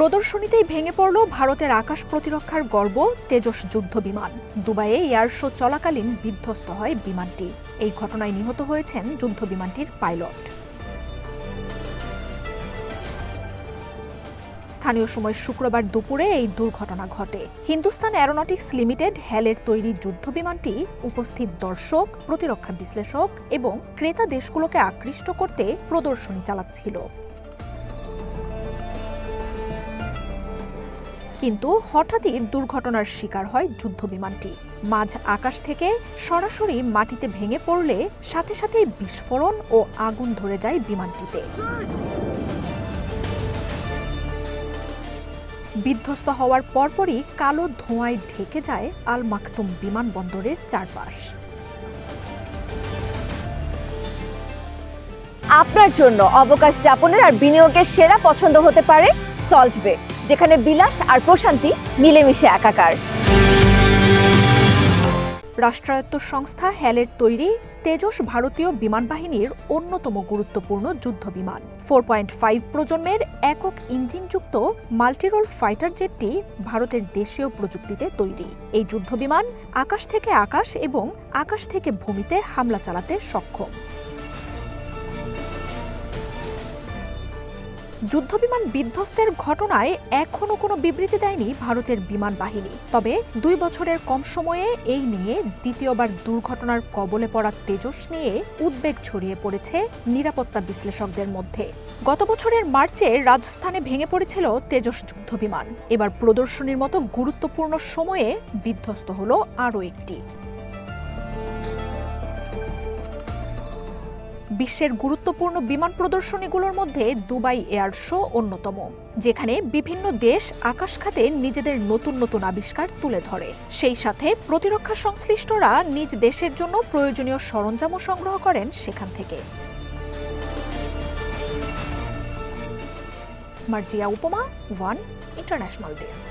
প্রদর্শনীতেই ভেঙে পড়ল ভারতের আকাশ প্রতিরক্ষার গর্ব, তেজস যুদ্ধ বিমান। দুবাইয়ে এয়ার শো চলাকালীন বিধ্বস্ত হয় বিমানটি। এই ঘটনায় নিহত হয়েছেন যুদ্ধ বিমানটির পাইলট। স্থানীয় সময় শুক্রবার দুপুরে এই দুর্ঘটনা ঘটে। হিন্দুস্তান অ্যারোনটিক্স লিমিটেড, হ্যালের তৈরি যুদ্ধ বিমানটি উপস্থিত দর্শক, প্রতিরক্ষা বিশ্লেষক এবং ক্রেতা দেশগুলোকে আকৃষ্ট করতে প্রদর্শনী চালাচ্ছিল। কিন্তু হঠাৎই দুর্ঘটনার শিকার হয় যুদ্ধ বিমানটি। মাঝ আকাশ থেকে সরাসরি মাটিতে ভেঙে পড়লে সাথে সাথেই বিস্ফোরণ ও আগুন ধরে যায় বিমানটিতে। বিধ্বস্ত হওয়ার পরপরই কালো ধোঁয়ায় ঢেকে যায় আল মাকতুম বিমানবন্দরের চারপাশ। আপনার জন্য অবকাশ যাপনের আর বিনিয়োগের সেরা পছন্দ হতে পারে সল্ট বে যেখানে বিলাস আর প্রশান্তি মিলেমিশে একাকার। রাষ্ট্রায়ত্ত সংস্থা হ্যালের তৈরি তেজস ভারতীয় বিমান বাহিনীর অন্যতম গুরুত্বপূর্ণ যুদ্ধ বিমান। ফোর পয়েন্ট ফাইভ প্রজন্মের একক ইঞ্জিনযুক্ত মাল্টিরোল ফাইটার জেটটি ভারতের দেশীয় প্রযুক্তিতে তৈরি। এই যুদ্ধ বিমান আকাশ থেকে আকাশ এবং আকাশ থেকে ভূমিতে হামলা চালাতে সক্ষম। যুদ্ধবিমান বিধ্বস্তের ঘটনায় এখনও কোনো বিবৃতি দেয়নি ভারতের বিমান বাহিনী। তবে দুই বছরের কম সময়ে এই নিয়ে দ্বিতীয়বার দুর্ঘটনার কবলে পড়া তেজস নিয়ে উদ্বেগ ছড়িয়ে পড়েছে নিরাপত্তা বিশ্লেষকদের মধ্যে। গত বছরের মার্চে রাজস্থানে ভেঙে পড়েছিল তেজস যুদ্ধবিমান। এবার প্রদর্শনীর মতো গুরুত্বপূর্ণ সময়ে বিধ্বস্ত হলো আরও একটি। বিশ্বের গুরুত্বপূর্ণ বিমান প্রদর্শনীগুলোর মধ্যে দুবাই এয়ার শো অন্যতম, যেখানে বিভিন্ন দেশ আকাশ খাতে নিজেদের নতুন নতুন আবিষ্কার তুলে ধরে। সেই সাথে প্রতিরক্ষা সংশ্লিষ্টরা নিজ দেশের জন্য প্রয়োজনীয় সরঞ্জামও সংগ্রহ করেন সেখান থেকে। মার্জিয়া উপমা, ওয়ান ইন্টারন্যাশনাল ডেস্ক।